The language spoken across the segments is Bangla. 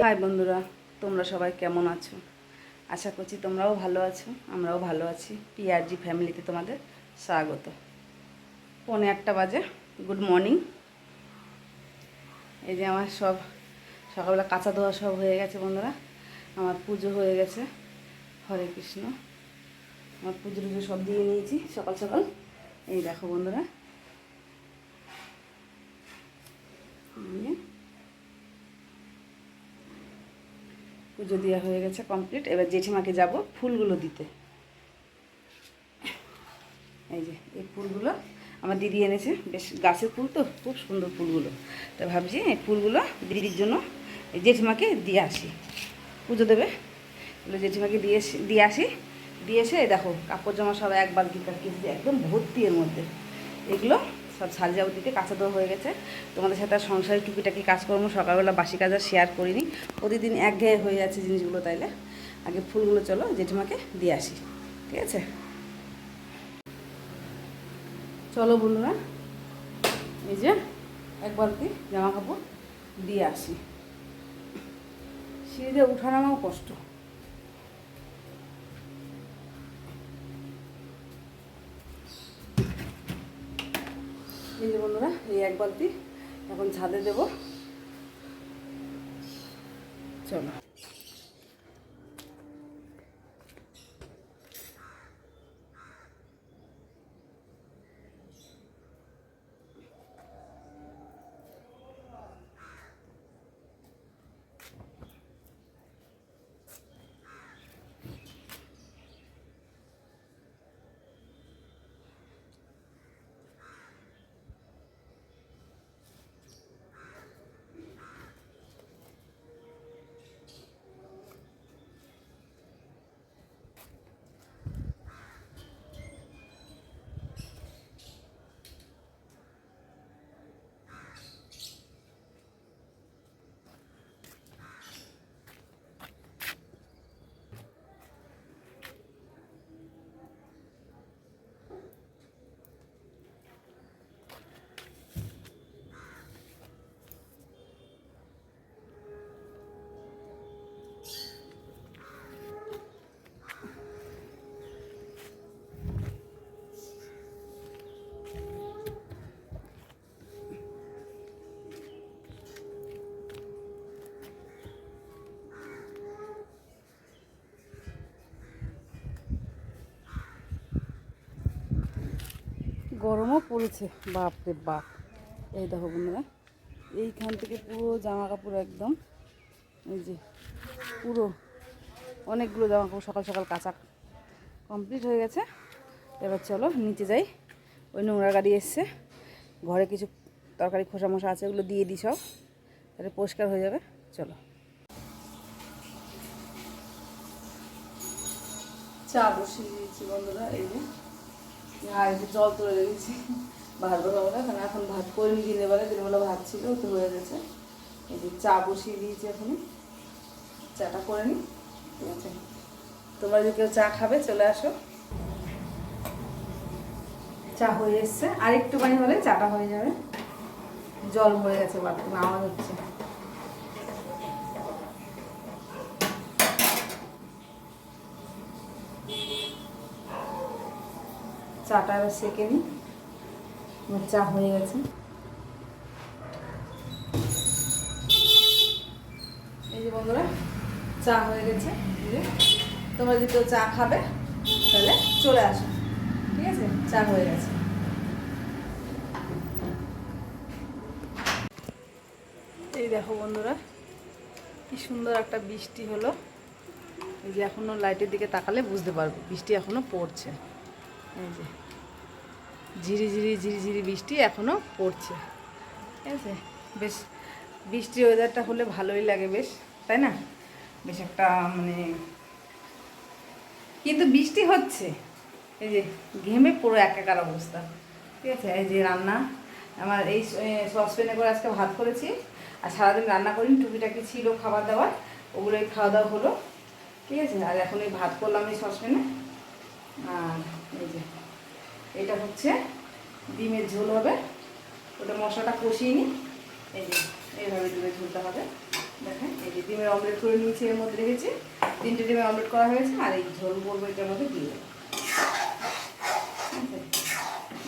হাই বন্ধুরা, তোমরা সবাই কেমন আছো? আশা করছি তোমরাও ভালো আছো, আমরাও ভালো আছি। পিআরজি ফ্যামিলিতে তোমাদের স্বাগত। পৌনে একটা বাজে গুড মর্নিং এই যে আমার সব, সকালবেলা কাঁচা ধোয়া সব হয়ে গেছে বন্ধুরা। আমার পুজো হয়ে গেছে, হরে কৃষ্ণ। আমার পুজো টুজো সব দিয়ে নিয়েছি সকাল সকাল। এই দেখো বন্ধুরা দিয়ে পুজো দেওয়া হয়ে গেছে কমপ্লিট এবার জেঠিমাকে যাব ফুলগুলো দিতে। এই যে, এই ফুলগুলো আমার দিদি এনেছে। বেশ গাছের ফুল তো, খুব সুন্দর ফুলগুলো। তো ভাবছি এই ফুলগুলো দিদির জন্য জেঠিমাকে দিয়ে আসি। পুজো দেবে? বলে জেঠিমাকে দিয়ে দিয়ে আসি। দিয়ে এসে দেখো, কাপড় জামা সব এক বালতি কেজি একদম ভর্তি এর মধ্যে। এগুলো সব সাজ দিতে কাঁচা দেওয়া হয়ে গেছে। তোমাদের সাথে সংসারের টুকিটাকি কাজকর্ম সকালবেলা বাসি কাজ আর শেয়ার করিনি। প্রতিদিন একঘেয়ে হয়ে যাচ্ছে জিনিসগুলো তাইলে। আগে ফুলগুলো চলো, জেঠিমাকে দিয়ে আসি। ঠিক আছে? চলো বন্ধুরা, এই যে একবার কি জামা কাপড় দিয়ে আসি। সিঁড়িতে উঠানামাও কষ্ট এই যে বন্ধুরা এই এক বালতি এখন ছাদে দেব। চলো। গরমও পড়েছে, বাপরে বাপ। এই দেখো বন্ধুরা, এইখান থেকে পুরো জামা কাপড় একদম, এই যে পুরো অনেকগুলো জামা কাপড় সকাল সকাল কাঁচা কমপ্লিট হয়ে গেছে। এবার চলো নিচে যাই, ওই নোংরা গাড়ি এসছে, ঘরে কিছু তরকারি খোসা মশা আছে ওগুলো দিয়ে দিই সব, তাহলে পরিষ্কার হয়ে যাবে, চলো। চা বসিয়ে দিয়েছি বন্ধুরা, এই যে। আর জল তুলে রেখেছি ভাত বসাবো না, কারণ এখন ভাত করিনি, দিনের বেলা দিনের বেলা ভাত ছিল, তো হয়ে গেছে। এই যে চা বসিয়ে দিয়েছি এখন চাটা করে নিই ঠিক আছে? তোমরা যদি কেউ চা খাবে, চলে আসো। চা হয়ে এসছে। আর একটুখানি হলে চাটা হয়ে যাবে। জল হয়ে গেছে বাথরুমে আওয়াজ হচ্ছে। চাটা এবার সেকে নিই। আমার চা হয়ে গেছে। এই যে বন্ধুরা, চা হয়ে গেছে। তোমরা যদি কেউ চা খাবে, তাহলে চলে আসো। ঠিক আছে? চা হয়ে গেছে। এই দেখো বন্ধুরা, কি সুন্দর একটা বৃষ্টি হলো। এই যে এখনও লাইটের দিকে তাকালে বুঝতে পারবে, বৃষ্টি এখনও পড়ছে। এই যে, ঝিরি ঝিরি ঝিরি বৃষ্টি এখনও পড়ছে। ঠিক আছে? বেশ বৃষ্টির ওয়েদারটা হলে ভালোই লাগে বেশ, তাই না? বেশ একটা মানে কিন্তু বৃষ্টি হচ্ছে। এই যে, ঘেমে পুরো একাকার অবস্থা। ঠিক আছে? এই যে রান্না, আমার এই সসপ্যানে করে আজকে ভাত করেছি। আর সারাদিন রান্না করিনি, টুকিটাকি ছিল খাবার দাবার, ওগুলোই খাওয়া দাওয়া হলো। ঠিক আছে? আর এখন এই ভাত করলাম এই সসপ্যানে। আর এই যে, এটা হচ্ছে ডিমের ঝোল হবে। ওটা মশলাটা কষিয়ে নিই। এই যে, এইভাবে ডিমের ঝুলতে হবে। দেখেন, এই যে ডিমের অমলেট করে নিয়েছি, এর মধ্যে রেখেছি। তিনটে ডিমের অমলেট করা হয়েছে, আর এই ঝোল করব এটার মধ্যে দিয়ে?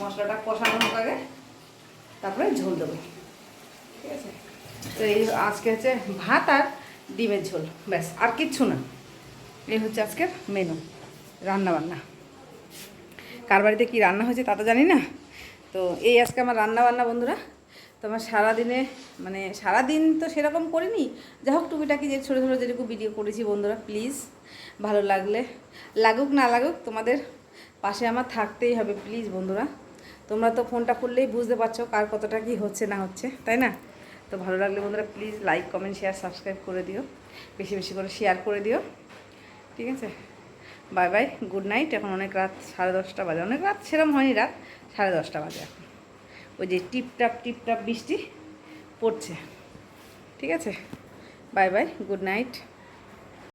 মশলাটা কষানো হোক আগে, তারপরে ঝোল দেবো। ঠিক আছে? তো এই আজকে হচ্ছে ভাত আর ডিমের ঝোল, ব্যাস, আর কিচ্ছু না। এই হচ্ছে আজকের মেনু রান্না বান্না কার বাড়িতে কী রান্না হয়েছে তা তো জানি না। তো এই আজকে আমার রান্না বান্না বন্ধুরা, তো আমার সারাদিনে মানে সারাদিন তো সেরকম করিনি। যা হোক, টুকিটাকি যে ছোটো ছোটো যেটুকু ভিডিও করেছি বন্ধুরা প্লিজ ভালো লাগলে, লাগুক না লাগুক, তোমাদের পাশে আমার থাকতেই হবে প্লিজ বন্ধুরা। তোমরা তো ফোনটা করলেই বুঝতে পারছ কার কতটা কি হচ্ছে না হচ্ছে, তাই না? তো ভালো লাগলে বন্ধুরা please like comment share subscribe করে দিও। বেশি বেশি করে শেয়ার করে দিও। ঠিক আছে? Bye bye, good night. এখন অনেক রাত, সাড়ে দশটা বাজে। অনেক রাত, সেরম হয়নি রাত, সাড়ে দশটা বাজে এখন। ওই যে টিপটাপ টিপটাপ বৃষ্টি পড়ছে। ঠিক আছে? Bye bye, good night.